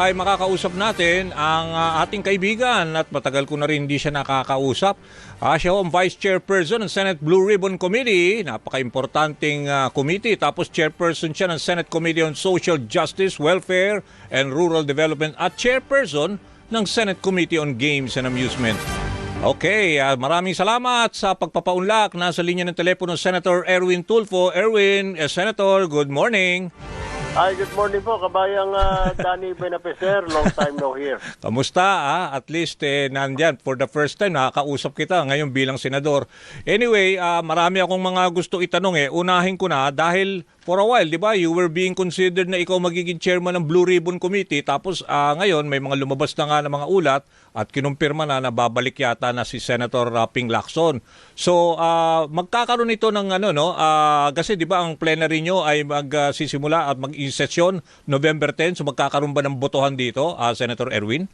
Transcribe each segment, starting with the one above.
ay makakausap natin ang ah, ating kaibigan at matagal ko na rin hindi siya nakakausap. Ah, siya ang Vice Chairperson ng Senate Blue Ribbon Committee, napaka-importanting ah, committee. Tapos Chairperson siya ng Senate Committee on Social Justice, Welfare and Rural Development at Chairperson ng Senate Committee on Games and Amusement. Okay, ah, maraming salamat sa pagpapaunlak. Nasa linya ng telepono Senator Erwin Tulfo. Erwin, eh, Senator, good morning. Ay, good morning po, kabayang ah, Danny Benapeser. Long time no here. Kamusta? Ah? At least eh, nandyan for the first time nakakausap kita ngayon bilang senador. Anyway, ah, marami akong mga gusto itanong eh. Unahin ko na dahil for a while, di ba, you were being considered na ikaw magiging chairman ng Blue Ribbon Committee. Tapos ah, ngayon may mga lumabas na nga ng mga ulat at kinumpirma na na babalik yata na si Senator ah, Ping Lacson. So, ah, magkakaroon ito ng ano no, ah, kasi 'di ba ang plenary nyo ay magsisimula at mag-session November 10. So magkakaroon ba ng botohan dito, ah, Senator Erwin?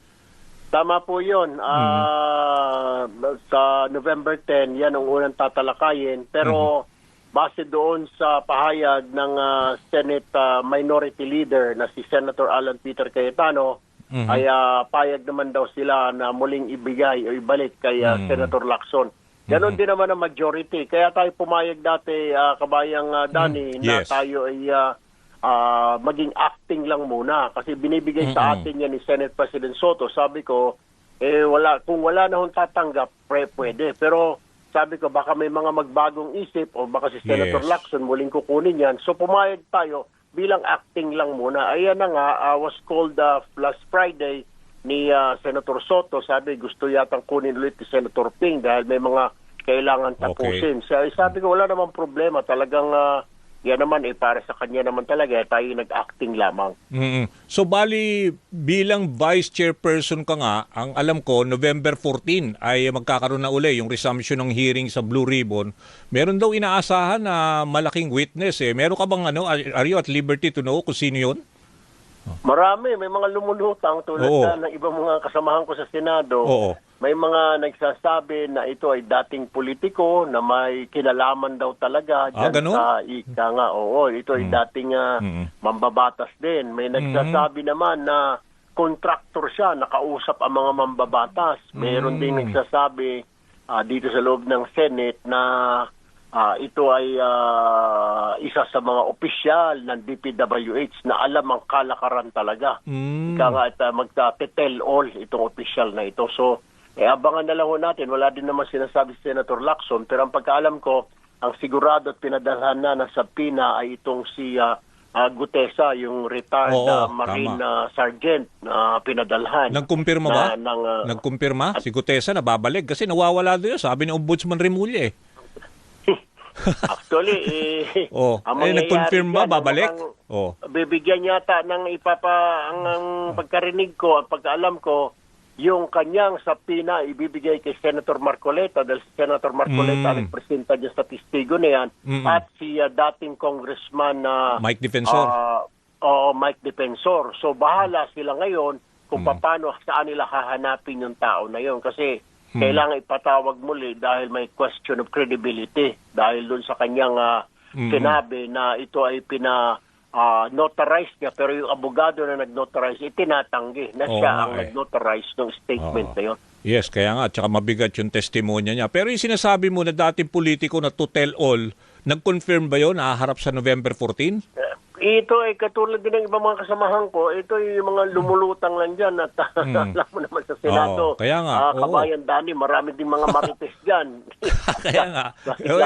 Tama po yun. Ah, Sa November 10, yan ang unang tatalakayin. Pero base doon sa pahayag ng ah, Senate ah, Minority Leader na si Senator Alan Peter Cayetano, ay ah, payag naman daw sila na muling ibigay o ibalik kay ah, Senator Lacson. Ganon din naman ang majority. Kaya tayo pumayag dati, ah, kabayang ah, Dani, na Yes. tayo ay ah, ah, maging acting lang muna. Kasi binibigay sa atin yan ni Senate President Soto. Sabi ko, eh wala kung wala na hong tatanggap, pre, pwede. Pero sabi ko baka may mga magbagong isip o baka si Senator Yes. Lacson muling kukunin yan. So pumayag tayo bilang acting lang muna. Ayan na nga, ah, was called uh, last Friday ni ah, Senator Soto. Sabi gusto yatang kunin ulit ni Senator Ping dahil may mga kailangan tapusin. So, eh, sabi ko wala namang problema. Talagang ah, yan naman eh para sa kanya naman talaga. eh, Tayo nag-acting lamang. mm So bali bilang vice chairperson ka nga, ang alam ko November 14 ay magkakaroon na uli yung resumption ng hearing sa Blue Ribbon. Meron daw inaasahan na malaking witness eh. Meron ka bang ano, are you at liberty to know kung sino 'yon? Marami, may mga lumulutang tulad Oo. na ng ibang mga kasamahan ko sa Senado. Oo. May mga nagsasabi na ito ay dating politiko na may kinalaman daw talaga Ah, ganun? sa ika nga. Oo, ito ay dating ah, Mm. mambabatas din. May nagsasabi naman na contractor siya, nakausap ang mga mambabatas. Meron din nagsasabi ah, dito sa loob ng Senate na ah, ito ay ah, isa sa mga opisyal ng DPWH na alam ang kalakaran talaga. Mm. Ika nga uh, magta-tell all itong opisyal na ito. So, eh, abangan na lang ho natin. Wala din naman sinasabi si Senator Lacson. Pero ang pagkaalam ko, ang sigurado at pinadalhan na na sa PINA ay itong si ah, ah, Gutesa, yung retired Oo, ah, Marine ah, Sergeant na pinadalhan. Nagkumpirma ba? Na- ng, ah, Nagkumpirma si Gutesa na babalik kasi nawawala doon sabi ni Ombudsman Remulla eh. Actually, eh, Oh, ang eh, nag-confirm ba dyan, babalik? Oh. Bibigyan yata ng ipapa ang, ang pagkarinig ko at pagkaalam ko yung kanyang sa PINA ibibigay kay Senator Marcoleta dahil si Senator Marcoleta Mm. ang presenta dyan sa testigo na yan Mm-mm. at si uh, dating congressman na Mike Defensor. o Mike Defensor. So bahala sila ngayon kung Mm. paano saan nila hahanapin yung tao na yon kasi Mm. kailangan ipatawag muli dahil may question of credibility dahil dun sa kanyang ah, Mm. sinabi na ito ay pina ah, notarize niya pero yung abogado na nag-notarize itinatanggi na siya ang eh. nag-notarize ng statement Oo. na yun. Yes, kaya nga, tsaka mabigat yung testimonya niya. Pero yung sinasabi mo na dating politiko na to tell all, nag-confirm ba yun, haharap sa November 14? Eh, Ito ay katulad din ng ibang mga kasamahan ko, ito ay yung mga lumulutang lang dyan at alam mo naman sa Senado. Oo, kaya nga, oo. kabayan Dani, marami din mga marites dyan. Kaya nga.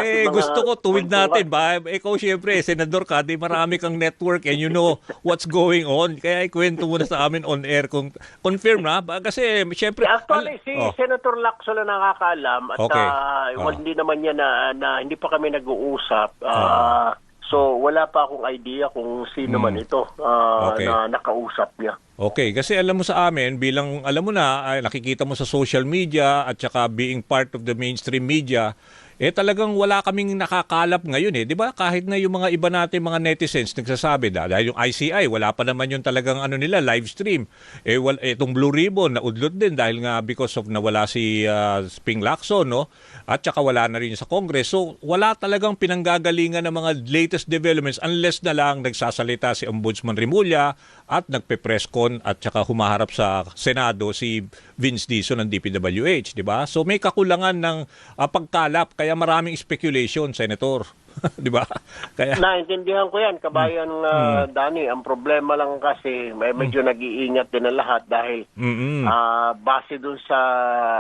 Eh, gusto ko tuwid natin ba? Ikaw syempre, senador ka, di marami kang network and you know what's going on. Kaya ikwento mo na sa amin on air kung confirm na. Ba? Kasi syempre... Actually, si Oh. Senator Lacson na nakakaalam at Okay. ah, Oh. hindi naman niya na, na hindi pa kami nag-uusap. Ah, So wala pa akong idea kung sino man ito ah, Hmm. Okay. na nakausap niya. Okay, kasi alam mo sa amin, bilang alam mo na, ay, nakikita mo sa social media at saka being part of the mainstream media, eh talagang wala kaming nakakalap ngayon eh. 'Di ba? Kahit na yung mga iba natin mga netizens nagsasabi da, dahil yung ICI wala pa naman yung talagang ano nila live stream. Eh wal itong Blue Ribbon na udlot din dahil nga because of nawala si uh, Sping Lacson no. At saka wala na rin sa Congress. So wala talagang pinanggagalingan ng mga latest developments unless na lang nagsasalita si Ombudsman Rimulya at nagpe-press at saka humaharap sa Senado si Vince Dizon ng DPWH, di ba? So may kakulangan ng uh, pagkalap kaya maraming speculation, Senator. di ba? Kaya Naintindihan ko yan, kabayan uh, Dani. Ang problema lang kasi may medyo nag-iingat din ang lahat dahil mm ah, base dun sa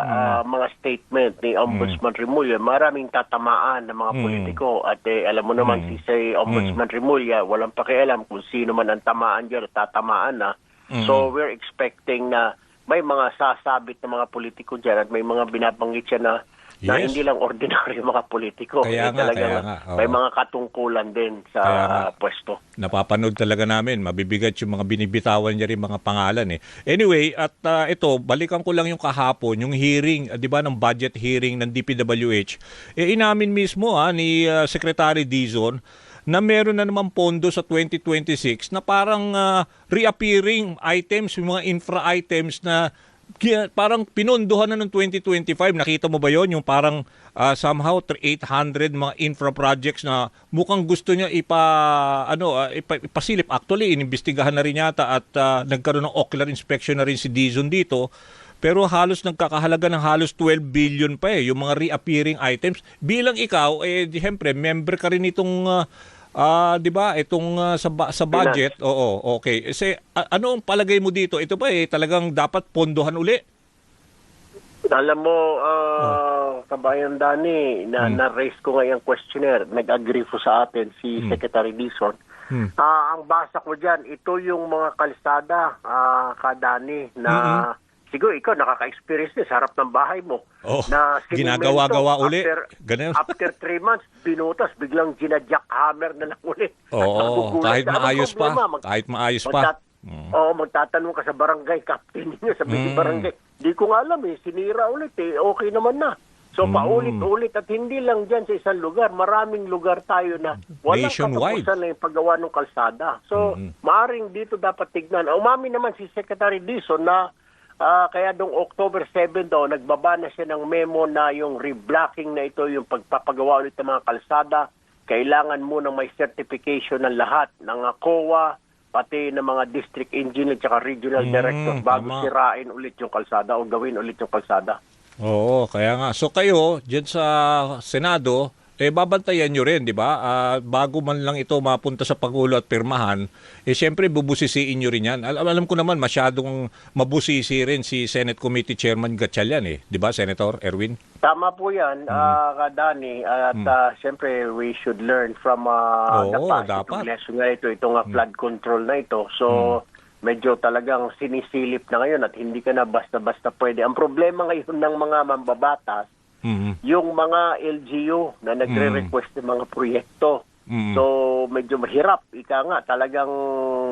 ah, mga statement ni Ombudsman Remulla, maraming tatamaan ng mga politiko. At eh, alam mo naman si si Ombudsman Remulla, walang pakialam kung sino man ang tamaan dyan, tatamaan na. So we're expecting na may mga sasabit na mga politiko dyan at may mga binabanggit siya na na Yes. hindi lang ordinaryo mga politiko. Kaya nga, talagang kaya nga, oo. May mga katungkulan din sa ah, pwesto. napapanood talaga namin, mabibigat yung mga binibitawan niya rin mga pangalan eh. Anyway, at uh, ito, balikan ko lang yung kahapon, yung hearing, uh, 'di ba, ng budget hearing ng DPWH. Eh inamin mismo ha ni uh, Secretary Dizon na meron na naman pondo sa 2026 na parang uh, reappearing items, yung mga infra items na parang pinondohan na ng 2025. Nakita mo ba yon Yung parang ah, somehow 800 mga infra projects na mukhang gusto niya ipa ano ipa, ipasilip. Actually inimbestigahan na rin yata at ah, nagkaroon ng ocular inspection na rin si Dizon dito. Pero halos nagkakahalaga ng halos 12 billion pa eh yung mga reappearing items. Bilang ikaw eh siyempre member ka rin itong ah, ah, 'di ba itong ah, sa ba- sa budget oo okay kasi a- ano ang palagay mo dito ito ba eh talagang dapat pondohan uli Alam mo, Oh. ah, kabayan Dani, na, Hmm. na-raise ko ngayong questionnaire. Nag-agree po sa atin si Secretary Dizon. Hmm. Ah, ang basa ko dyan, ito yung mga kalsada, ah, kadani, na siguro ikaw nakaka-experience din sa harap ng bahay mo. Oh, na ginagawa-gawa uli. Ganun. after three months, binutas, biglang ginajackhammer na lang uli. Oo, magugulat kahit maayos pa. Mag- Kahit maayos pa. Magtat- Mm. Oo, magtatanong ka sa barangay, captain ninyo, sabi ni Mm. barangay. Di ko nga alam eh, sinira ulit eh, okay naman na. So Mm. paulit-ulit at hindi lang dyan sa isang lugar, maraming lugar tayo na walang Nationwide. katapusan na yung paggawa ng kalsada. So maaring dito dapat tignan. Umami naman si Secretary Dizon na ah, kaya noong October 7 daw, nagbaba na siya ng memo na yung reblocking na ito, yung pagpapagawa ulit ng mga kalsada, kailangan mo ng may certification ng lahat ng ah, COA, pati ng mga district engineer at regional Mm, director bago tama. sirain ulit yung kalsada o gawin ulit yung kalsada. Oo, kaya nga. So kayo, dyan sa Senado, eh babantayan nyo rin, di ba? Ah, bago man lang ito mapunta sa Pangulo at pirmahan, eh syempre bubusisiin nyo rin yan. Al- alam ko naman masyadong mabusisi rin si Senate Committee Chairman Gatchalian eh. Di ba, Senator Erwin? Tama po yan, Mm. ah, Kadani. At ah, siyempre, we should learn from the Oo, past. dapat. Itong lesson nga ito, itong ah, flood control na ito. So, medyo talagang sinisilip na ngayon at hindi ka na basta-basta pwede. Ang problema ngayon ng mga mambabatas, Mhm. yung mga LGU na nagre-request ng mga proyekto. Mm. So, medyo mahirap. Ika nga, talagang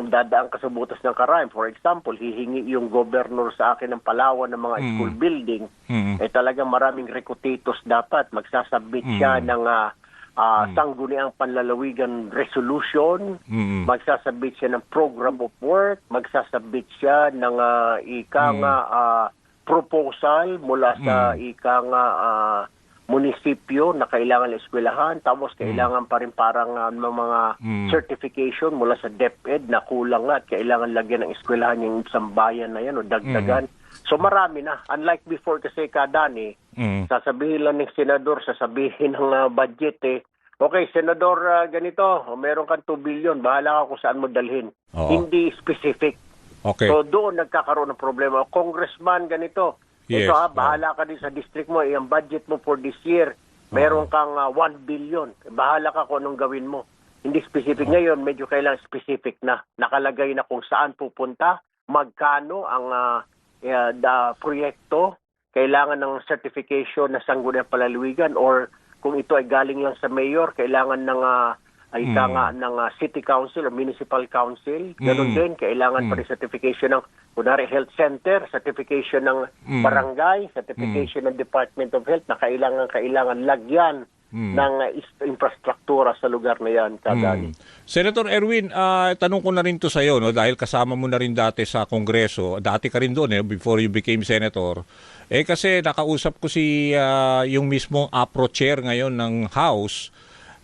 dadaan ka sa butas ng karayom. For example, hihingi yung governor sa akin ng Palawan ng mga Mm. school building. Mhm. Eh talagang maraming recutitos dapat. Magsasubmit siya ng ah, ah, sangguniang panlalawigan resolution. Mhm. Magsasubmit siya ng program of work. Magsasubmit siya ng ah, ika nga ah, proposal mula sa ika nga ah, munisipyo na kailangan eskwelahan tapos kailangan pa rin parang ng mga Mm. certification mula sa DepEd na kulang nga at kailangan lagyan ng eskwelahan yung isang bayan na yan o dagdagan. So marami na. Unlike before kasi kadani, Mhm. sasabihin lang ng senador, sasabihin ng ah, budget eh, okay, senador ah, ganito, meron kang 2 billion, bahala ka kung saan mo dalhin. Oo. Hindi specific. Okay. So doon nagkakaroon ng problema. Congressman ganito, Yes, ito ha, bahala ka din sa district mo, ang budget mo for this year, meron kang ah, 1 billion. Bahala ka kung anong gawin mo. Hindi specific ngayon, medyo kailangan specific na. Nakalagay na kung saan pupunta, magkano ang ah, eh, da proyekto, kailangan ng certification na sangguniang palalawigan or kung ito ay galing lang sa mayor, kailangan ng ah, ay ika Mm. nga ng ah, city council o municipal council. Ganun Mm. din, kailangan pa rin certification ng kunwari health center, certification ng Mm. barangay, certification ng Department of Health na kailangan kailangan lagyan ng uh, infrastruktura sa lugar na yan, Kadani. Hmm. Senator Erwin, ah, tanong ko na rin to sa iyo no dahil kasama mo na rin dati sa Kongreso. Dati ka rin doon eh before you became senator. Eh kasi nakausap ko si ah, yung mismong APRO chair ngayon ng House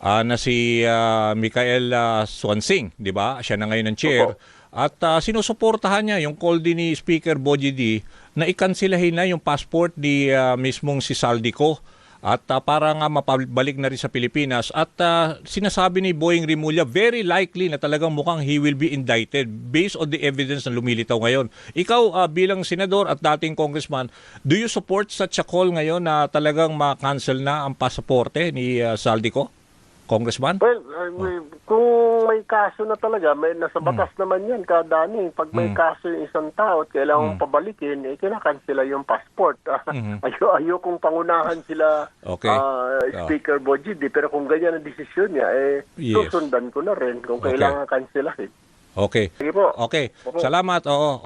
ah, na si ah, Michael ah, Swansing, 'di ba? Siya na ngayon ng chair. Opo. At ah, sinusuportahan niya yung call din ni Speaker Boji D na ikansilahin na yung passport ni ah, mismong si Saldico at ah, para nga mapabalik na rin sa Pilipinas at ah, sinasabi ni Boying Rimulya very likely na talagang mukhang he will be indicted based on the evidence na lumilitaw ngayon. Ikaw ah, bilang senador at dating congressman, do you support such a call ngayon na talagang ma-cancel na ang pasaporte ni ah, Saldico? Congressman? Well, uh, we- kung may kaso na talaga, may nasa batas naman yan, Kadani. Pag may kaso yung isang tao at kailangan pabalikin, eh, kinakansela yung passport. ayo, ayo kung pangunahan sila Okay. Ah. Speaker Bojidi. Pero kung ganyan ang desisyon niya, eh, Yes. susundan ko na rin kung Okay. kailangan kanselahin. Okay. Sige po. Okay. Opo. Salamat. Oo.